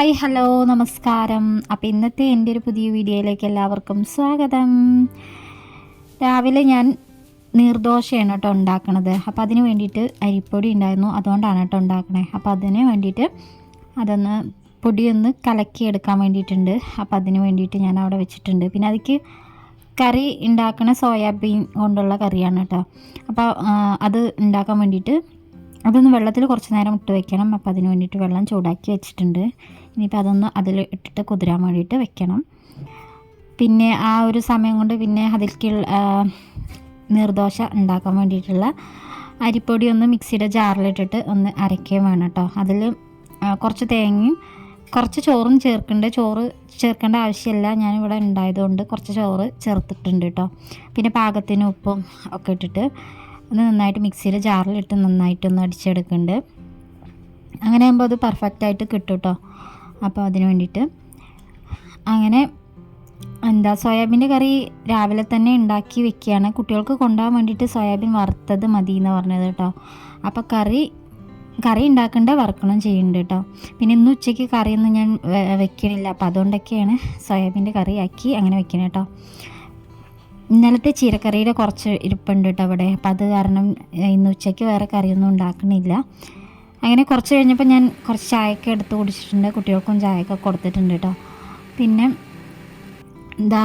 Hi hello നമസ്കാരം. അപ്പോൾ ഇന്നത്തെ എന്റെ ഒരു പുതിയ വീഡിയോയിലേക്ക് എല്ലാവർക്കും സ്വാഗതം. രാവിലെ ഞാൻ നീർദോശയാണ് കേട്ടോ ഉണ്ടാക്കണത്. അപ്പോൾ അതിന് വേണ്ടിയിട്ട് അരിപ്പൊടി ഉണ്ടായിരുന്നു. അതുകൊണ്ടാണ് കേട്ടോ ഉണ്ടാക്കണേ. അപ്പോൾ അതിന് വേണ്ടിയിട്ട് അതൊന്ന് പൊടിയൊന്ന് കലക്കിയെടുക്കാൻ വേണ്ടിയിട്ടുണ്ട്. അപ്പോൾ അതിന് വേണ്ടിയിട്ട് ഞാൻ അവിടെ വെച്ചിട്ടുണ്ട്. പിന്നെ അതിക്ക് കറി ഉണ്ടാക്കണ സോയാബീൻ കൊണ്ടുള്ള കറിയാണ് കേട്ടോ. അപ്പോൾ അത് ഉണ്ടാക്കാൻ വേണ്ടിയിട്ട് അതൊന്ന് വെള്ളത്തിൽ കുറച്ച് നേരം ഇട്ട് വെക്കണം. അപ്പോൾ അതിന് വേണ്ടിയിട്ട് വെള്ളം ചൂടാക്കി വെച്ചിട്ടുണ്ട്. ഇനിയിപ്പോൾ അതൊന്ന് അതിൽ ഇട്ടിട്ട് കുതിരാൻ വേണ്ടിയിട്ട് വെക്കണം. പിന്നെ ആ ഒരു സമയം കൊണ്ട് പിന്നെ അതിൽക്ക് നീർദോശ ഉണ്ടാക്കാൻ വേണ്ടിയിട്ടുള്ള അരിപ്പൊടി ഒന്ന് മിക്സിയുടെ ജാറിലിട്ടിട്ട് ഒന്ന് അരയ്ക്കുകയും വേണം കേട്ടോ. അതിൽ കുറച്ച് തേങ്ങയും കുറച്ച് ചോറും ചേർക്കുന്നുണ്ട് ചോറ് ചേർക്കേണ്ട ആവശ്യമില്ല. ഞാനിവിടെ ഉണ്ടായതുകൊണ്ട് കുറച്ച് ചോറ് ചേർത്തിട്ടുണ്ട് കേട്ടോ. പിന്നെ പാകത്തിന് ഉപ്പും ഒക്കെ ഇട്ടിട്ട് ഒന്ന് നന്നായിട്ട് മിക്സിയിൽ ജാറിലിട്ട് നന്നായിട്ടൊന്ന് അടിച്ചെടുക്കുന്നുണ്ട് അങ്ങനെ ആകുമ്പോൾ അത് പെർഫെക്റ്റ് ആയിട്ട് കിട്ടും കേട്ടോ അപ്പോൾ അതിന് വേണ്ടിയിട്ട്. അങ്ങനെ എന്താ സോയാബീന്റെ കറി രാവിലെ തന്നെ ഉണ്ടാക്കി വെക്കുകയാണ്. കുട്ടികൾക്ക് കൊണ്ടുപോകാൻ വേണ്ടിയിട്ട് സോയാബീൻ വറുത്തത് മതി എന്ന് പറഞ്ഞത് കേട്ടോ അപ്പോൾ കറി കറി ഉണ്ടാക്കേണ്ട വറുക്കണം ചെയ്യുന്നുണ്ട് കേട്ടോ പിന്നെ ഇന്ന് ഉച്ചയ്ക്ക് കറിയൊന്നും ഞാൻ വെക്കണില്ല. അപ്പോൾ അതുകൊണ്ടൊക്കെയാണ് സോയാബീന്റെ കറി ആക്കി അങ്ങനെ വെക്കണേ കേട്ടോ ഇന്നലത്തെ ചീരക്കറിയുടെ കുറച്ച് ഇരിപ്പുണ്ട് കേട്ടോ അവിടെ. അപ്പം അത് കാരണം ഇന്ന് ഉച്ചയ്ക്ക് വേറെ കറിയൊന്നും ഉണ്ടാക്കണില്ല. അങ്ങനെ കുറച്ച് കഴിഞ്ഞപ്പോൾ ഞാൻ കുറച്ച് ചായയൊക്കെ എടുത്ത് കുടിച്ചിട്ടുണ്ട്. കുട്ടികൾക്കും ചായയൊക്കെ കൊടുത്തിട്ടുണ്ട് കേട്ടോ. പിന്നെ എന്താ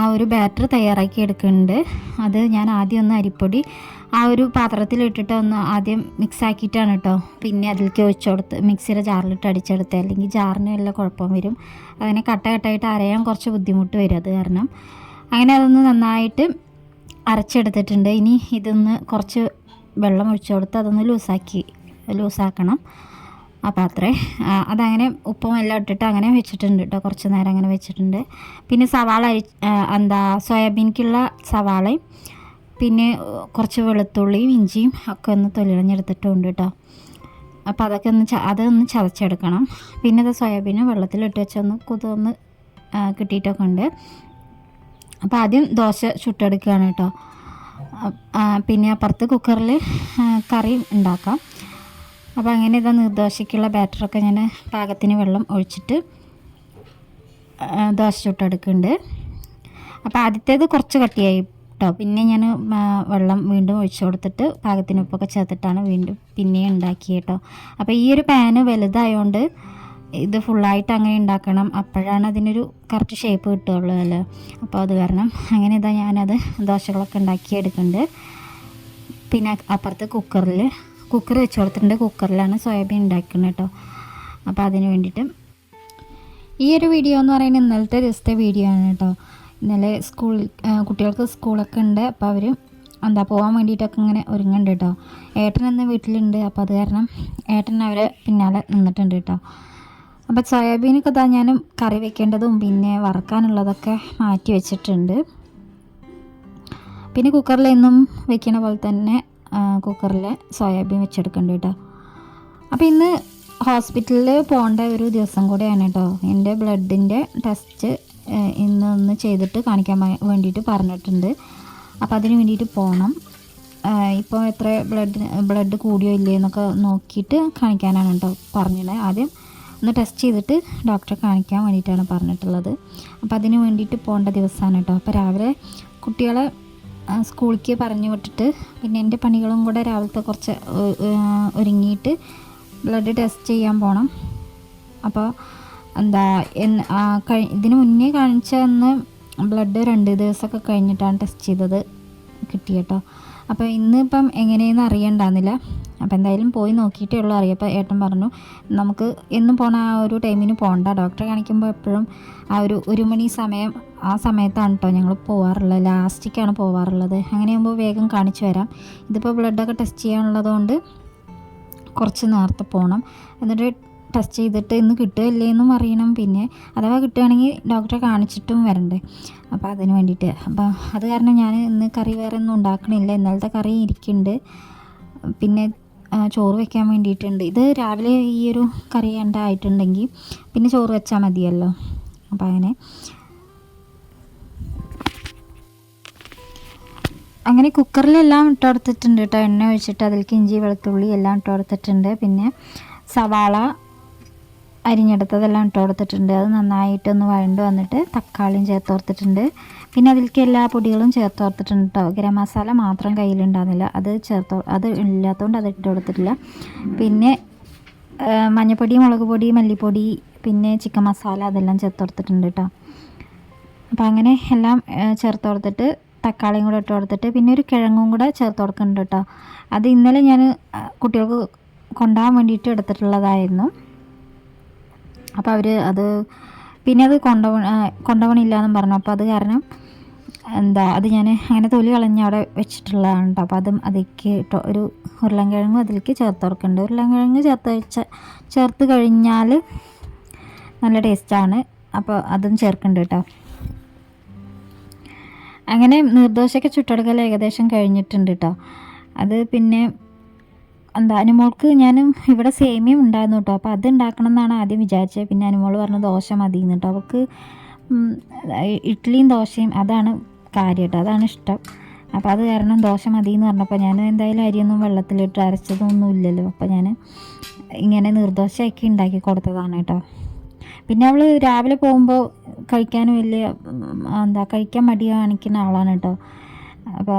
ആ ഒരു ബാറ്റർ തയ്യാറാക്കി എടുക്കുന്നുണ്ട്. അത് ഞാൻ ആദ്യം ഒന്ന് അരിപ്പൊടി ആ ഒരു പാത്രത്തിലിട്ടിട്ട് ഒന്ന് ആദ്യം മിക്സ് ആക്കിയിട്ടാണ് കേട്ടോ. പിന്നെ അതിലേക്ക് ഒഴിച്ചു കൊടുത്ത് മിക്സിയുടെ ജാറിലിട്ട് അടിച്ചെടുത്ത് അല്ലെങ്കിൽ ജാറിന് വല്ല കുഴപ്പം വരും. അതിനെ കട്ട കട്ടായിട്ട് അരയാൻ കുറച്ച് ബുദ്ധിമുട്ട് വരും അത് കാരണം. അങ്ങനെ അതൊന്ന് നന്നായിട്ട് അരച്ചെടുത്തിട്ടുണ്ട്. ഇനി ഇതൊന്ന് കുറച്ച് വെള്ളം ഒഴിച്ചു കൊടുത്ത് അതൊന്ന് ലൂസാക്കി ലൂസാക്കണം. ആ പാത്രേ അതങ്ങനെ ഉപ്പും എല്ലാം ഇട്ടിട്ട് അങ്ങനെ വെച്ചിട്ടുണ്ട് കേട്ടോ കുറച്ച് നേരം അങ്ങനെ വെച്ചിട്ടുണ്ട്. പിന്നെ സവാള എന്താ സോയാബീൻക്കുള്ള സവാളയും പിന്നെ കുറച്ച് വെളുത്തുള്ളിയും ഇഞ്ചിയും ഒക്കെ ഒന്ന് തൊലിളഞ്ഞെടുത്തിട്ടുണ്ട് കേട്ടോ അപ്പോൾ അതൊക്കെ ഒന്ന് അതൊന്ന് ചതച്ചെടുക്കണം. പിന്നെ ഇത് സോയാബീൻ വെള്ളത്തിലിട്ട് വെച്ചൊന്ന് കുതൊന്ന് കിട്ടിയിട്ടൊക്കെ ഉണ്ട്. അപ്പോൾ ആദ്യം ദോശ ചുട്ടെടുക്കുകയാണ് കേട്ടോ. പിന്നെ അപ്പുറത്ത് കുക്കറിൽ കറി ഉണ്ടാക്കാം. അപ്പോൾ അങ്ങനെ ഇതാ നിർദോശയ്ക്കുള്ള ബാറ്ററൊക്കെ ഞാൻ പാകത്തിന് വെള്ളം ഒഴിച്ചിട്ട് ദോശ ചുട്ടെടുക്കുന്നുണ്ട്. അപ്പോൾ ആദ്യത്തേത് കുറച്ച് കട്ടിയായി കേട്ടോ. പിന്നെ ഞാൻ വെള്ളം വീണ്ടും ഒഴിച്ചു കൊടുത്തിട്ട് പാകത്തിന് ഉപ്പൊക്കെ ചേർത്തിട്ടാണ് വീണ്ടും പിന്നെ ഉണ്ടാക്കിയത് കേട്ടോ. അപ്പോൾ ഈ ഒരു പാന് വലുതായതുകൊണ്ട് ഇത് ഫുള്ളായിട്ട് അങ്ങനെ ഉണ്ടാക്കണം. അപ്പോഴാണ് അതിനൊരു കറക്റ്റ് ഷേപ്പ് കിട്ടുകയുള്ളൂ അല്ലേ? അപ്പോൾ അത് കാരണം അങ്ങനെ ഇതാ ഞാനത് ദോശകളൊക്കെ ഉണ്ടാക്കി എടുക്കുന്നുണ്ട് പിന്നെ അപ്പുറത്ത് കുക്കറിൽ കുക്കർ വെച്ച് കൊടുത്തിട്ടുണ്ട്. കുക്കറിലാണ് സോയാബീൻ ഉണ്ടാക്കുന്നത് കേട്ടോ. അപ്പോൾ അതിന് വേണ്ടിയിട്ട് ഈ ഒരു വീഡിയോ എന്ന് പറയുന്നത് ഇന്നലത്തെ ദിവസത്തെ വീഡിയോ ആണ് കേട്ടോ. ഇന്നലെ സ്കൂൾ കുട്ടികൾക്ക് സ്കൂളൊക്കെ ഉണ്ട്. അപ്പോൾ അവർ എന്താ പോകാൻ വേണ്ടിയിട്ടൊക്കെ ഇങ്ങനെ ഒരുങ്ങുന്നുണ്ട് കേട്ടോ. ഏട്ടൻ ഇന്ന് വീട്ടിലുണ്ട്. അപ്പോൾ അത് കാരണം ഏട്ടൻ അവരെ പിന്നാലെ നിന്നിട്ടുണ്ട് കേട്ടോ. അപ്പോൾ സോയാബീനൊക്കെ ഇതാ ഞാൻ കറി വെക്കേണ്ടതും പിന്നെ വറുക്കാനുള്ളതൊക്കെ മാറ്റി വെച്ചിട്ടുണ്ട്. പിന്നെ കുക്കറിൽ എന്നും വെക്കണ പോലെ തന്നെ കുക്കറിൽ സോയാബീൻ വെച്ചെടുക്കുന്നുണ്ട് കേട്ടോ. അപ്പോൾ ഇന്ന് ഹോസ്പിറ്റലിൽ പോകേണ്ട ഒരു ദിവസം കൂടെയാണ് കേട്ടോ. എന്റെ ബ്ലഡിന്റെ ടെസ്റ്റ് ഇന്ന് ഒന്ന് ചെയ്തിട്ട് കാണിക്കാൻ വേണ്ടിയിട്ട് പറഞ്ഞിട്ടുണ്ട്. അപ്പോൾ അതിന് വേണ്ടിയിട്ട് പോകണം ഇപ്പോൾ എത്ര ബ്ലഡ് ബ്ലഡ് കൂടിയോ ഇല്ലേ എന്നൊക്കെ നോക്കിയിട്ട് കാണിക്കാനാണ് കേട്ടോ പറഞ്ഞത് ആദ്യം. ഒന്ന് ടെസ്റ്റ് ചെയ്തിട്ട് ഡോക്ടറെ കാണിക്കാൻ വേണ്ടിയിട്ടാണ് പറഞ്ഞിട്ടുള്ളത്. അപ്പോൾ അതിന് വേണ്ടിയിട്ട് പോകേണ്ട ദിവസമാണ് കേട്ടോ. അപ്പോൾ രാവിലെ കുട്ടികളെ സ്കൂളിലേക്ക് പറഞ്ഞു വിട്ടിട്ട് പിന്നെ എന്റെ പണികളും കൂടെ രാവിലത്തെ കുറച്ച് ഒരുങ്ങിയിട്ട് ബ്ലഡ് ടെസ്റ്റ് ചെയ്യാൻ പോകണം അപ്പോൾ എന്താ ഇതിന് മുന്നേ കാണിച്ച അന്ന് ബ്ലഡ് രണ്ട് ദിവസമൊക്കെ കഴിഞ്ഞിട്ടാണ് ടെസ്റ്റ് ചെയ്തത് കിട്ടിയ കേട്ടോ. അപ്പോൾ ഇന്നിപ്പം എങ്ങനെയെന്ന് അറിയണ്ടാന്നില്ല അപ്പോൾ എന്തായാലും പോയി നോക്കിയിട്ടേ ഉള്ളൂ. അറിയാം അപ്പോൾ ഏട്ടൻ പറഞ്ഞു നമുക്ക് എന്നും പോണ ആ ഒരു ടൈമിന് പോകണ്ട ഡോക്ടറെ കാണിക്കുമ്പോൾ എപ്പോഴും ആ ഒരു ഒരു മണി സമയം ആ സമയത്താണ് കേട്ടോ ഞങ്ങൾ പോവാറുള്ളത് ലാസ്റ്റിക്കാണ് പോവാറുള്ളത്. അങ്ങനെയാകുമ്പോൾ വേഗം കാണിച്ചു വരാം ഇതിപ്പോൾ ബ്ലഡൊക്കെ ടെസ്റ്റ് ചെയ്യാനുള്ളതുകൊണ്ട് കുറച്ച് നേരത്തെ പോകണം എന്നിട്ട് ടെസ്റ്റ് ചെയ്തിട്ട് ഇന്ന് കിട്ടുകയില്ലേ എന്നും അറിയണം. പിന്നെ അഥവാ കിട്ടുകയാണെങ്കിൽ ഡോക്ടറെ കാണിച്ചിട്ടും വരണ്ടേ. അപ്പോൾ അതിന് വേണ്ടിയിട്ട്. അപ്പോൾ അത് കാരണം ഞാൻ ഇന്ന് കറി വേറെ ഒന്നും ഉണ്ടാക്കണില്ല. ഇന്നലത്തെ കറി ഇരിക്കുന്നുണ്ട് പിന്നെ ചോറ് വെക്കാൻ വേണ്ടിയിട്ടുണ്ട്. ഇത് രാവിലെ ഈ ഒരു കറി ഉണ്ടായിട്ടുണ്ടെങ്കിൽ പിന്നെ ചോറ് വെച്ചാൽ മതിയല്ലോ. അപ്പം അങ്ങനെ. അങ്ങനെ കുക്കറിലെല്ലാം ഇട്ട് കൊടുത്തിട്ടുണ്ട് കേട്ടോ. എണ്ണ ഒഴിച്ചിട്ട് അതിലേക്ക് ഇഞ്ചി വെളുത്തുള്ളി എല്ലാം ഇട്ട് കൊടുത്തിട്ടുണ്ട്. പിന്നെ സവാള അരിഞ്ഞെടുത്തതെല്ലാം ഇട്ട് കൊടുത്തിട്ടുണ്ട്. അത് നന്നായിട്ടൊന്ന് വഴണ്ട് വന്നിട്ട് തക്കാളിയും ചേർത്ത് കൊടുത്തിട്ടുണ്ട്. പിന്നെ അതിലേക്ക് എല്ലാ പൊടികളും ചേർത്ത് കൊടുത്തിട്ടുണ്ട് കേട്ടോ ഗരം മസാല മാത്രം കയ്യിലുണ്ടാകുന്നില്ല അത് ചേർത്ത് അത് ഇല്ലാത്തതുകൊണ്ട് അത് ഇട്ട് കൊടുത്തിട്ടില്ല. പിന്നെ മഞ്ഞപ്പൊടി മുളക് പൊടി മല്ലിപ്പൊടി പിന്നെ ചിക്കൻ മസാല അതെല്ലാം ചേർത്ത് കൊടുത്തിട്ടുണ്ട് കേട്ടോ അപ്പോൾ അങ്ങനെ എല്ലാം ചേർത്ത് കൊടുത്തിട്ട് തക്കാളിയും കൂടെ ഇട്ട് കൊടുത്തിട്ട് പിന്നെ ഒരു കിഴങ്ങും കൂടെ ചേർത്ത് കൊടുക്കുന്നുണ്ട് കേട്ടോ അത് ഇന്നലെ ഞാൻ കുട്ടികൾക്ക് കൊണ്ടുപോകാൻ വേണ്ടിയിട്ട് എടുത്തിട്ടുള്ളതായിരുന്നു. അപ്പോൾ അവർ അത് പിന്നെ അത് കൊണ്ടുപോ കൊണ്ടുപോകണില്ല പറഞ്ഞു. അപ്പോൾ അത് കാരണം എന്താ അത് ഞാൻ അങ്ങനെ തൊലി കളഞ്ഞ് അവിടെ വെച്ചിട്ടുള്ളതാണ് കേട്ടോ അപ്പോൾ അതും അതിലേക്ക് ഒരു ഉരുളൻകിഴങ്ങും അതിലേക്ക് ചേർത്ത് കൊടുക്കുന്നുണ്ട്. ഉരുളൻകിഴങ്ങ് ചേർത്ത് വെച്ച ചേർത്ത് കഴിഞ്ഞാൽ നല്ല ടേസ്റ്റാണ് അപ്പോൾ അതും ചേർക്കുന്നുണ്ട് കേട്ടോ അങ്ങനെ നിർദോശയൊക്കെ ചുട്ടെടുക്കൽ ഏകദേശം കഴിഞ്ഞിട്ടുണ്ട് കേട്ടോ അത് പിന്നെ എന്താ അനുമോൾക്ക് ഞാൻ ഇവിടെ സേമിയം ഉണ്ടായിരുന്നു കേട്ടോ. അപ്പോൾ അത് ഉണ്ടാക്കണം എന്നാണ് ആദ്യം വിചാരിച്ചത്. പിന്നെ അനുമോൾ പറഞ്ഞു ദോശ മതി കേട്ടോ. അവൾക്ക് ഇഡ്ഡലിയും ദോശയും അതാണ് കാര്യം കേട്ടോ. അതാണ് ഇഷ്ടം. അപ്പോൾ അത് കാരണം ദോശ മതി എന്ന് പറഞ്ഞപ്പോൾ ഞാൻ എന്തായാലും അരിയൊന്നും വെള്ളത്തിലിട്ട് അരച്ചതൊന്നും ഇല്ലല്ലോ. അപ്പോൾ ഞാൻ ഇങ്ങനെ നിർദോശയൊക്കെ ഉണ്ടാക്കി കൊടുത്തതാണ് കേട്ടോ. പിന്നെ അവൾ രാവിലെ പോകുമ്പോൾ കഴിക്കാൻ വലിയ എന്താ കഴിക്കാൻ മടി കാണിക്കുന്ന ആളാണ് കേട്ടോ. അപ്പോൾ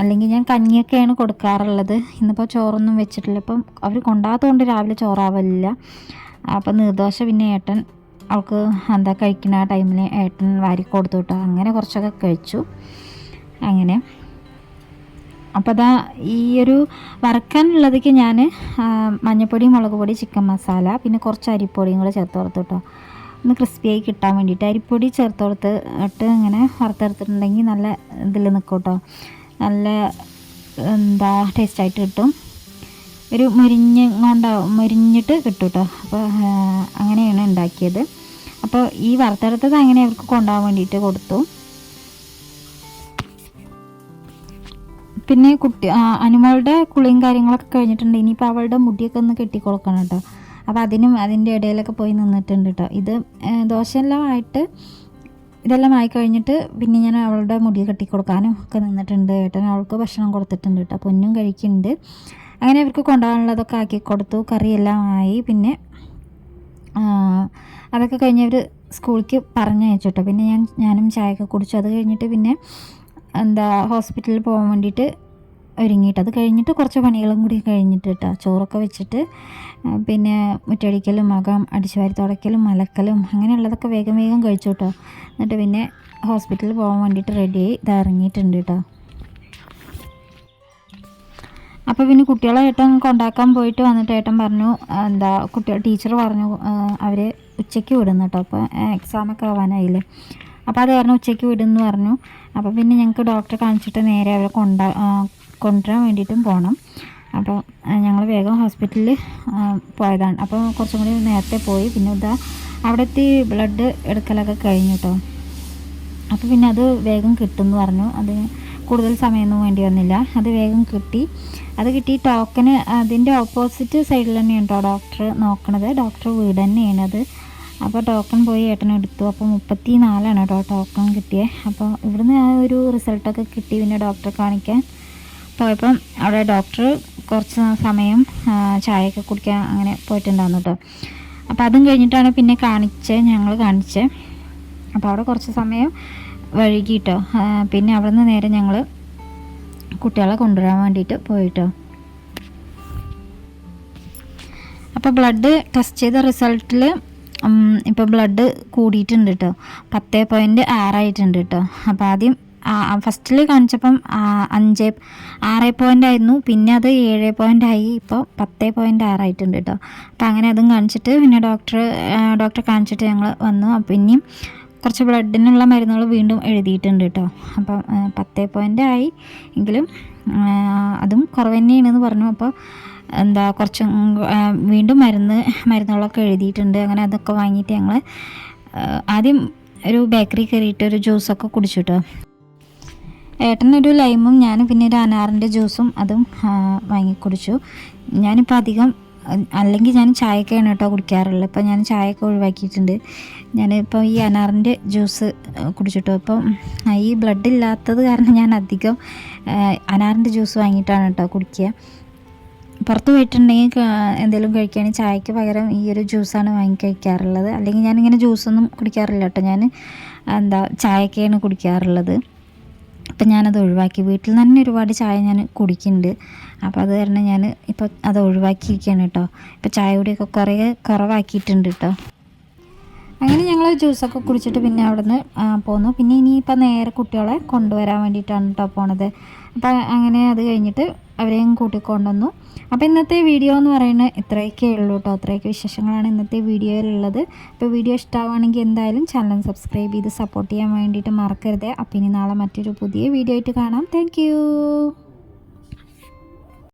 അല്ലെങ്കിൽ ഞാൻ കഞ്ഞിയൊക്കെയാണ് കൊടുക്കാറുള്ളത്. ഇന്നിപ്പോൾ ചോറൊന്നും വെച്ചിട്ടില്ല. ഇപ്പം അവർ കൊണ്ടാത്തതുകൊണ്ട് രാവിലെ ചോറാവില്ല അപ്പോൾ നിർദോശ പിന്നെ ഏട്ടൻ അവൾക്ക് എന്താ കഴിക്കുന്ന ആ ടൈമിൽ ഏട്ടൻ വാരി കൊടുത്തു അങ്ങനെ കുറച്ചൊക്കെ കഴിച്ചു. അങ്ങനെ. അപ്പോൾ അതാ ഈ ഒരു വറക്കാനുള്ളതൊക്കെ ഞാൻ മഞ്ഞൾപ്പൊടി മുളക് പൊടി ചിക്കൻ മസാല പിന്നെ കുറച്ച് അരിപ്പൊടിയും കൂടെ ചേർത്ത് കൊടുത്തു കേട്ടോ. ഒന്ന് ക്രിസ്പിയായി കിട്ടാൻ വേണ്ടിയിട്ട് അരിപ്പൊടി ചേർത്ത് കൊടുത്ത് ഇട്ട് ഇങ്ങനെ വറുത്തെടുത്തിട്ടുണ്ടെങ്കിൽ നല്ല ഇതിൽ നിൽക്കും കേട്ടോ. നല്ല എന്താ ടേസ്റ്റായിട്ട് കിട്ടും. ഒരു മുരിഞ്ഞ് കൊണ്ടാവും മുരിഞ്ഞിട്ട് കിട്ടും കേട്ടോ. അപ്പോൾ അങ്ങനെയാണ് ഉണ്ടാക്കിയത്. അപ്പോൾ ഈ വറുത്തെടുത്തത് അങ്ങനെ അവർക്ക് കൊണ്ടുപോകാൻ വേണ്ടിയിട്ട് കൊടുത്തു. പിന്നെ കുട്ടി അനുമോളുടെ കുളിയും കാര്യങ്ങളൊക്കെ കഴിഞ്ഞിട്ടുണ്ട്. ഇനിയിപ്പോൾ അവളുടെ മുടിയൊക്കെ ഒന്ന് കെട്ടിക്കൊടുക്കണം കേട്ടോ. അപ്പോൾ അതിനും അതിന്റെ ഇടയിലൊക്കെ പോയി നിന്നിട്ടുണ്ട് കേട്ടോ ഇത് ദോശയെല്ലാം ആയിട്ട് ഇതെല്ലാം ആയി കഴിഞ്ഞിട്ട് പിന്നെ ഞാൻ അവളുടെ മുടി കെട്ടിക്കൊടുക്കാനും ഒക്കെ നിന്നിട്ടുണ്ട്. ഏട്ടൻ അവൾക്ക് ഭക്ഷണം കൊടുത്തിട്ടുണ്ട് കേട്ടോ പൊന്നും കഴിക്കുന്നുണ്ട്. അങ്ങനെ അവർക്ക് കൊണ്ടുപോകാനുള്ളതൊക്കെ ആക്കി കൊടുത്തു. കറിയെല്ലാം ആയി. പിന്നെ അതൊക്കെ കഴിഞ്ഞ് അവർ സ്കൂളിലേക്ക് പറഞ്ഞയച്ചു കേട്ടോ പിന്നെ ഞാൻ ഞാനും ചായയൊക്കെ കുടിച്ചു. അത് കഴിഞ്ഞിട്ട് പിന്നെ എന്താ ഹോസ്പിറ്റലിൽ പോകാൻ വേണ്ടിയിട്ട് ഒരുങ്ങിയിട്ട്. അത് കഴിഞ്ഞിട്ട് കുറച്ച് പണികളും കൂടി കഴിഞ്ഞിട്ട് കേട്ടോ ചോറൊക്കെ വെച്ചിട്ട് പിന്നെ മുറ്റടിക്കലും മകം അടിച്ചുവാരി തുടയ്ക്കലും മലക്കലും അങ്ങനെയുള്ളതൊക്കെ വേഗം വേഗം കഴിച്ചു കേട്ടോ എന്നിട്ട് പിന്നെ ഹോസ്പിറ്റലിൽ പോകാൻ വേണ്ടിയിട്ട് റെഡിയായി ഇത് ഇറങ്ങിയിട്ടുണ്ട് കേട്ടോ അപ്പോൾ പിന്നെ കുട്ടികളെ ഏട്ടൻ കൊണ്ടാക്കാൻ പോയിട്ട് വന്നിട്ട് ഏട്ടൻ പറഞ്ഞു എന്താ കുട്ടികൾ ടീച്ചർ പറഞ്ഞു അവർ ഉച്ചയ്ക്ക് വിടുന്നു കേട്ടോ അപ്പോൾ എക്സാമൊക്കെ ആവാനായില്ലേ. അപ്പോൾ അത് കാരണം ഉച്ചയ്ക്ക് വിടുന്നു പറഞ്ഞു. അപ്പോൾ പിന്നെ ഞങ്ങൾക്ക് ഡോക്ടറെ കാണിച്ചിട്ട് നേരെ അവരെ കൊണ്ടാ കൊണ്ടുവരാൻ വേണ്ടിയിട്ടും പോകണം അപ്പോൾ ഞങ്ങൾ വേഗം ഹോസ്പിറ്റലിൽ പോയതാണ്. അപ്പോൾ കുറച്ചും കൂടി നേരത്തെ പോയി. പിന്നെ ഇതാ അവിടെ എത്തി ബ്ലഡ് എടുക്കലൊക്കെ കഴിഞ്ഞു കേട്ടോ അപ്പോൾ പിന്നെ അത് വേഗം കിട്ടുമെന്ന് പറഞ്ഞു. അത് കൂടുതൽ സമയമൊന്നും വേണ്ടി വന്നില്ല. അത് വേഗം കിട്ടി. അത് കിട്ടി ടോക്കന് അതിന്റെ ഓപ്പോസിറ്റ് സൈഡിൽ തന്നെയാണ് കേട്ടോ ഡോക്ടർ നോക്കണത്. ഡോക്ടർ വീട് തന്നെയാണ് അത്. അപ്പോൾ ടോക്കൺ പോയി ഏട്ടനെടുത്തു അപ്പോൾ മുപ്പത്തി നാലാണ് കേട്ടോ ടോക്കൺ കിട്ടിയത് അപ്പോൾ ഇവിടുന്ന് ആ ഒരു റിസൾട്ടൊക്കെ കിട്ടി പിന്നെ ഡോക്ടറെ കാണിക്കാൻ. പോയപ്പം അവിടെ ഡോക്ടർ കുറച്ച് സമയം ചായയൊക്കെ കുടിക്കാൻ അങ്ങനെ പോയിട്ടുണ്ടായിരുന്നു കേട്ടോ അപ്പോൾ അതും കഴിഞ്ഞിട്ടാണ് പിന്നെ കാണിച്ചത് ഞങ്ങൾ കാണിച്ചത് അപ്പോൾ അവിടെ കുറച്ച് സമയം വഴുകിട്ടോ പിന്നെ അവിടെ നിന്ന് നേരെ ഞങ്ങൾ കുട്ടികളെ കൊണ്ടുവരാൻ വേണ്ടിയിട്ട് പോയിട്ടോ അപ്പോൾ ബ്ലഡ് ടെസ്റ്റ് ചെയ്ത റിസൾട്ടിൽ ഇപ്പോൾ ബ്ലഡ് കൂടിയിട്ടുണ്ട് കേട്ടോ പത്ത് പോയിന്റ് ആറായിട്ടുണ്ട് കേട്ടോ അപ്പോൾ ആദ്യം ഫസ്റ്റിൽ കാണിച്ചപ്പം അഞ്ച് ആറ് പോയിന്റ് ആയിരുന്നു. പിന്നെ അത് ഏഴ് പോയിന്റ് ആയി. ഇപ്പോൾ പത്ത് പോയിന്റ് ആറായിട്ടുണ്ട് കേട്ടോ അപ്പോൾ അങ്ങനെ അതും കാണിച്ചിട്ട് പിന്നെ ഡോക്ടർ ഡോക്ടറെ കാണിച്ചിട്ട് ഞങ്ങൾ വന്നു. ഇനിയും കുറച്ച് ബ്ലഡിനുള്ള മരുന്നുകൾ വീണ്ടും എഴുതിയിട്ടുണ്ട് കേട്ടോ അപ്പം പത്ത് പോയിന്റ് ആയി. എങ്കിലും അതും കുറവ് തന്നെയാണെന്ന് പറഞ്ഞു. അപ്പോൾ എന്താ കുറച്ച് വീണ്ടും മരുന്ന് മരുന്നുകളൊക്കെ എഴുതിയിട്ടുണ്ട്. അങ്ങനെ അതൊക്കെ വാങ്ങിയിട്ട് ഞങ്ങൾ ആദ്യം ഒരു ബേക്കറി കയറിയിട്ട് ഒരു ജ്യൂസൊക്കെ കുടിച്ചു കേട്ടോ ഏട്ടനൊരു ലൈമും ഞാൻ പിന്നെ ഒരു അനാറിന്റെ ജ്യൂസും അതും വാങ്ങിക്കുടിച്ചു വാങ്ങി കുടിച്ചു. ഞാനിപ്പോൾ അധികം അല്ലെങ്കിൽ ഞാൻ ചായക്കാണ് കേട്ടോ കുടിക്കാറുള്ളത്. ഇപ്പം ഞാൻ ചായയൊക്കെ ഒഴിവാക്കിയിട്ടുണ്ട്. ഞാനിപ്പോൾ ഈ അനാറിന്റെ ജ്യൂസ് കുടിച്ചിട്ടു. ഇപ്പം ഈ ബ്ലഡ് ഇല്ലാത്തത് കാരണം ഞാൻ അധികം അനാറിന്റെ ജ്യൂസ് വാങ്ങിയിട്ടാണ് കേട്ടോ കുടിക്കുക. പുറത്ത് പോയിട്ടുണ്ടെങ്കിൽ എന്തെങ്കിലും കഴിക്കുകയാണെങ്കിൽ ചായക്ക് പകരം ഈ ഒരു ജ്യൂസാണ് വാങ്ങി കഴിക്കാറുള്ളത്. അല്ലെങ്കിൽ ഞാനിങ്ങനെ ജ്യൂസൊന്നും കുടിക്കാറില്ല കേട്ടോ. ഞാൻ എന്താ ചായക്കാണ് കുടിക്കാറുള്ളത്. അപ്പം ഞാനത് ഒഴിവാക്കി. വീട്ടിൽ തന്നെ ഒരുപാട് ചായ ഞാൻ കുടിക്കുന്നുണ്ട്. അപ്പോൾ അത് കാരണം ഞാൻ ഇപ്പോൾ അത് ഒഴിവാക്കിയിരിക്കുകയാണ് കേട്ടോ. ഇപ്പോൾ ചായ കുടിയൊക്കെ കുറേ കുറവാക്കിയിട്ടുണ്ട് കേട്ടോ. അങ്ങനെ ഞങ്ങൾ ജ്യൂസൊക്കെ കുടിച്ചിട്ട് പിന്നെ അവിടുന്ന് നിന്ന് പോന്നു. പിന്നെ ഇനിയിപ്പോൾ നേരെ കുട്ടികളെ കൊണ്ടുവരാൻ വേണ്ടിയിട്ടാണ് കേട്ടോ പോണത്. അപ്പോൾ അങ്ങനെ അത് കഴിഞ്ഞിട്ട് അവരെയും കൂട്ടിക്കൊണ്ടുവന്നു അപ്പോൾ ഇന്നത്തെ വീഡിയോ എന്ന് പറയുന്നത് ഇത്രയൊക്കെ ഉള്ളൂ കേട്ടോ. അത്രയൊക്കെ വിശേഷങ്ങളാണ് ഇന്നത്തെ വീഡിയോയിലുള്ളത്. അപ്പോൾ വീഡിയോ ഇഷ്ടമാണെങ്കിൽ എന്തായാലും ചാനൽ സബ്സ്ക്രൈബ് ചെയ്ത് സപ്പോർട്ട് ചെയ്യാൻ വേണ്ടിയിട്ട് മറക്കരുത്. അപ്പോൾ ഇനി നാളെ മറ്റൊരു പുതിയ വീഡിയോ ആയിട്ട് കാണാം. താങ്ക്